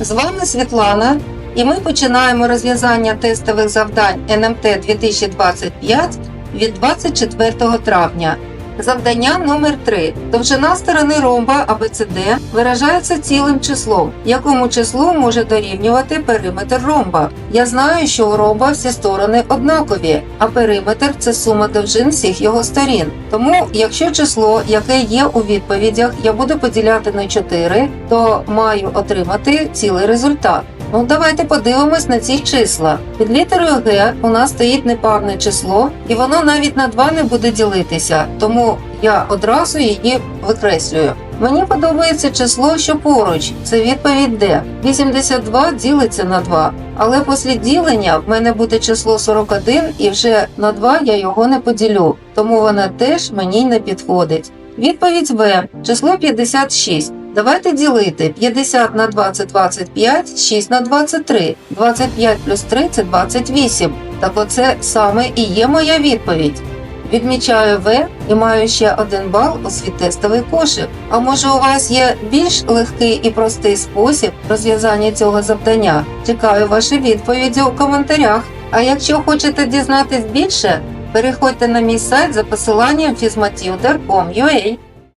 З вами Світлана, і ми починаємо розв'язання тестових завдань НМТ 2025 від 24 травня. Завдання номер 3 Довжина сторони ромба ABCD виражається цілим числом, якому числу може дорівнювати периметр ромба. Я знаю, що у ромба всі сторони однакові, а периметр це сума довжин всіх його сторін. Тому, якщо число, яке є у відповідях, я буду поділяти на 4, то маю отримати цілий результат. Ну, давайте подивимось на ці числа. Під літерою Г у нас стоїть непарне число, і воно навіть на 2 не буде ділитися, тому я одразу її викреслюю. Мені подобається число, що поруч, це відповідь Д. 82 ділиться на 2, але після ділення в мене буде число 41 і вже на 2 я його не поділю, тому вона теж мені не підходить. Відповідь В. Число 56. Давайте ділити 50 на 2 – це 25, 6 на 2 – це 3, 25 плюс 3 – це 28. Так оце саме і є моя відповідь. Відмічаю В і маю ще один бал у свій тестовий кошик. А може у вас є більш легкий і простий спосіб розв'язання цього завдання? Чекаю ваші відповіді у коментарях. А якщо хочете дізнатись більше, переходьте на мій сайт за посиланням fizmatilder.com.ua.